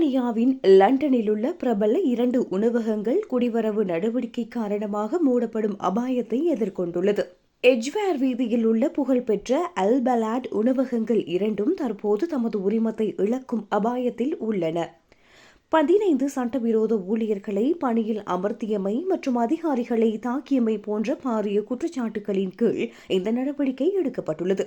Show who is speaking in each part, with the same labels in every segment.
Speaker 1: பிரித்தானியாவின் லண்டனில் உள்ள பிரபல இரண்டு உணவகங்கள் குடிவரவு நடவடிக்கை காரணமாக மூடப்படும் அபாயத்தை எதிர்கொண்டுள்ளது. எஜ்வேர் வீதியில் உள்ள புகழ்பெற்ற அல்பலாட் உணவகங்கள் இரண்டும் தற்போது தமது உரிமத்தை இழக்கும் அபாயத்தில் உள்ளன. பதினைந்து சட்டவிரோத ஊழியர்களை பணியில் அமர்த்தியமை மற்றும் அதிகாரிகளை தாக்கியமை போன்ற பாரிய குற்றச்சாட்டுகளின் கீழ் இந்த நடவடிக்கை எடுக்கப்பட்டுள்ளது.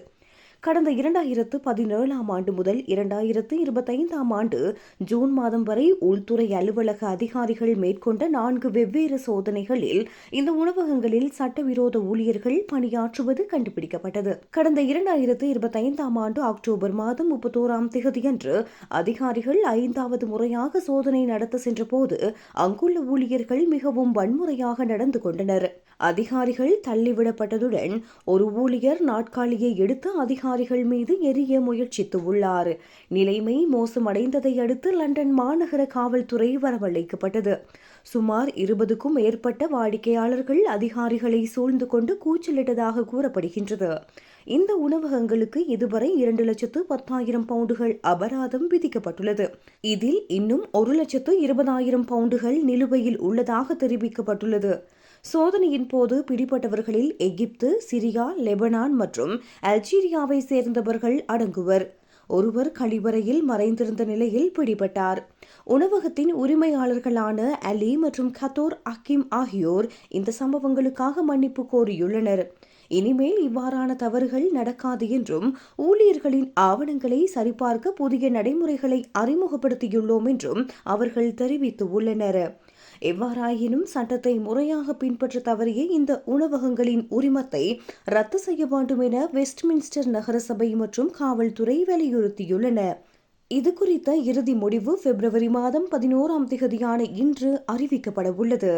Speaker 1: கடந்த இரண்டாயிரத்து பதினேழாம் ஆண்டு முதல் இரண்டாயிரத்து இருபத்தைந்தாம் ஆண்டு ஜூன் மாதம் வரை உள்துறை அலுவலக அதிகாரிகள் மேற்கொண்ட நான்கு வெவ்வேறு சோதனைகளில் இந்த உணவகங்களில் சட்டவிரோத ஊழியர்கள் பணியாற்றுவது கண்டுபிடிக்கப்பட்டது. கடந்த இரண்டாயிரத்து இருபத்தைந்தாம் ஆண்டு அக்டோபர் மாதம் முப்பத்தோராம் தேதியன்று அதிகாரிகள் ஐந்தாவது முறையாக சோதனை நடத்த சென்றபோது அங்குள்ள ஊழியர்கள் மிகவும் வன்முறையாக நடந்து கொண்டனர். அதிகாரிகள் தள்ளிவிடப்பட்டதுடன் ஒரு ஊழியர் நாட்காலியை எடுத்து அதிகாரிகள் மீது எரிய முயற்சித்து உள்ளார் நிலைமை மோசமடைந்ததை அடுத்து லண்டன் மாநகர காவல்துறை வரவழைக்கப்பட்டது. சுமார் இருபதுக்கும் மேற்பட்ட வாடிக்கையாளர்கள் அதிகாரிகளை சூழ்ந்து கொண்டு கூச்சலிட்டதாக கூறப்படுகின்றது. இந்த உணவகங்களுக்கு இதுவரை இரண்டு லட்சத்து பத்தாயிரம் பவுண்டுகள் அபராதம் விதிக்கப்பட்டுள்ளது. இதில் இன்னும் ஒரு லட்சத்து இருபதாயிரம் பவுண்டுகள் நிலுவையில் உள்ளதாக தெரிவிக்கப்பட்டுள்ளது. சோதனையின் போது பிடிபட்டவர்களில் எகிப்து சிரியா லெபனான் மற்றும் அல்ஜீரியாவை சேர்ந்தவர்கள் அடங்குவர். ஒருவர் கழிவறையில் மறைந்திருந்த நிலையில் பிடிபட்டார். உணவகத்தின் உரிமையாளர்களான அலி மற்றும் கத்தோர் அக்கிம் ஆகியோர் இந்த சம்பவங்களுக்காக மன்னிப்பு கோரியுள்ளனர். இனிமேல் இவ்வாறான தவறுகள் நடக்காது என்றும் ஊழியர்களின் ஆவணங்களை சரிபார்க்க புதிய நடைமுறைகளை அறிமுகப்படுத்தியுள்ளோம் என்றும் அவர்கள் தெரிவித்துள்ளனர் எவ்வாறாயினும் சட்டத்தை முறையாக பின்பற்ற தவறிய இந்த உணவகங்களின் உரிமத்தை ரத்து செய்ய வேண்டும் என வெஸ்ட்மின்ஸ்டர் நகரசபை மற்றும் காவல்துறை வலியுறுத்தியுள்ளன. இது குறித்த இறுதி முடிவு பிப்ரவரி மாதம் பதினோராம் திகதியான இன்று அறிவிக்கப்பட உள்ளது